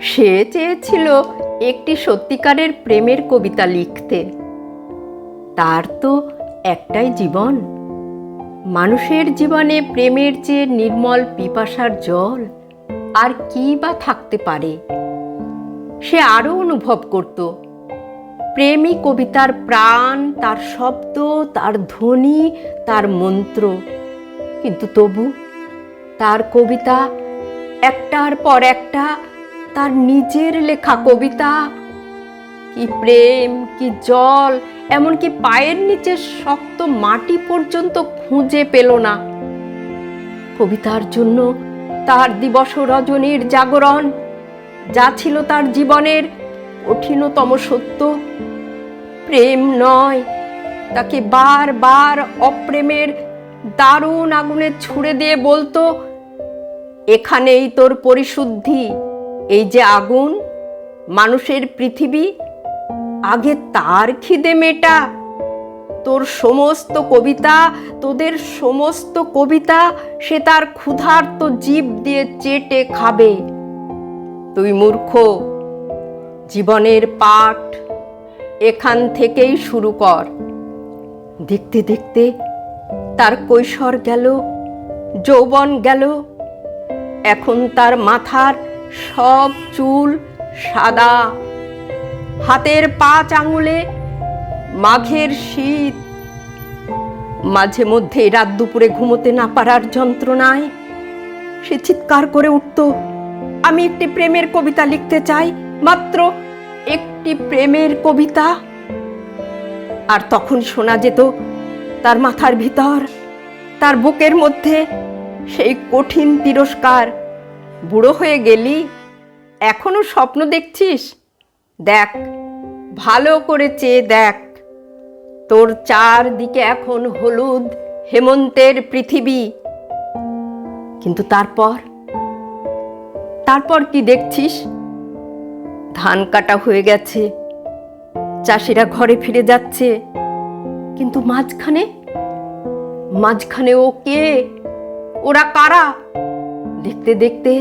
সে চেয়েছিল একটি সত্যিকারের প্রেমের কবিতা লিখতে। তার তো একটাই জীবন। মানুষের জীবনে প্রেমের চেয়ে নির্মল পিপাসার জল আর কি বা থাকতে পারে? সে আরও অনুভব করত, প্রেমী কবিতার প্রাণ, তার শব্দ, তার ধ্বনি, তার মন্ত্র। কিন্তু তবু তার কবিতা একটার পর একটা তার নিজের লেখা কবিতা। কি প্রেম, কি জল, এমনকি পায়ের নিচে শক্ত মাটি পর্যন্ত খুঁজে পেল না। কবিতার জন্য তার দিবস রজনীর জাগরণ, যা ছিল তার জীবনের কঠিনতম সত্য। প্রেম নয়, তাকে বারবার অপ্রেমের দারুণ আগুনে ছুড়ে দিয়ে বলতো, এখানেই তোর পরিশুদ্ধি। এই যে আগুন, মানুষের পৃথিবী, আগে তার খিদে মেটা। তোর সমস্ত কবিতা, তোদের সমস্ত কবিতা, সে তার ক্ষুধার্ত জীব দিয়ে চেটে খাবে। তুই মূর্খ, জীবনের পাঠ এখান থেকেই শুরু কর। দেখতে দেখতে তার কৈশোর গেল, যৌবন গেল, এখন তার মাথার সব চুল সাদা। হাতের পাঁচ আঙুলে মাঘের শীত। মাঝে মধ্যে রাত দুপুরে ঘুমোতে না পারার যন্ত্রণায় সে চিৎকার করে উঠত, আমি একটি প্রেমের কবিতা লিখতে চাই, মাত্র একটি প্রেমের কবিতা। আর তখন শোনা যেত তার মাথার ভিতর, তার বুকের মধ্যে সেই কঠিন তিরস্কার। বুড়ো হয়ে গেলি, এখনও স্বপ্ন দেখছিস? দেখ, ভালো করে চেয়ে দেখ। তোর চারদিকে এখন হলুদ হেমন্তের পৃথিবী। কিন্তু তারপর? তারপর কি দেখছিস? ধান কাটা হয়ে গেছে, চাষিরা ঘরে ফিরে যাচ্ছে। কিন্তু মাঝখানে? মাঝখানে ও কে? ওরা কারা? দেখতে দেখতে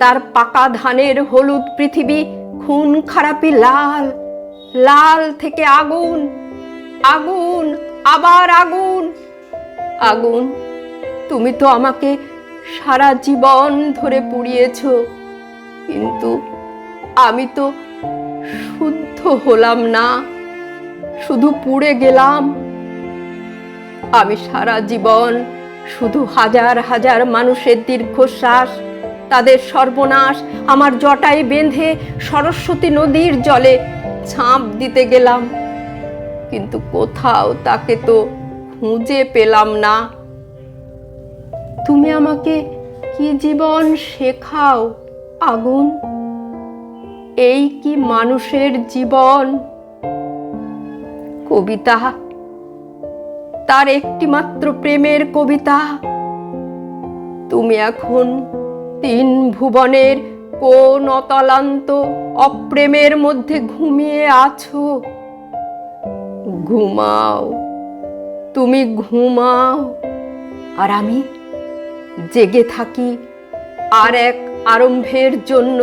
তার পাকা ধানের হলুদ পৃথিবী খুন খারাপি লাল লাল থেকে আগুন আগুন, আবার আগুন। আগুন, তুমি তো আমাকে সারা জীবন ধরে পুড়িয়েছ, কিন্তু আমি তো শুদ্ধ হলাম না, শুধু পুড়ে গেলাম। আমি সারা জীবন শুধু হাজার হাজার মানুষের দীর্ঘশ্বাস, তাদের সর্বনাশ, আমার জটায় বেঁধে সরস্বতী নদীর জলে ঝাঁপ দিতে গেলাম। কিন্তু কোথাও তাকে তো খুঁজে পেলাম না। তুমি আমাকে কি জীবন শেখাও, আগুন? এই কি মানুষের জীবন? কবিতা তার একটি মাত্র প্রেমের কবিতা। তুমি এখন তিন ভুবনের কোন অতলান্ত অপ্রেমের মধ্যে ঘুমিয়ে আছো? ঘুমাও, তুমি ঘুমাও। আর আমি জেগে থাকি আর এক আরম্ভের জন্য।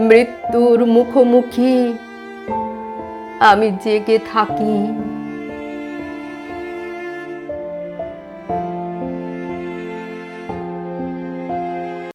মৃত্যুর মুখোমুখি আমি জেগে থাকি।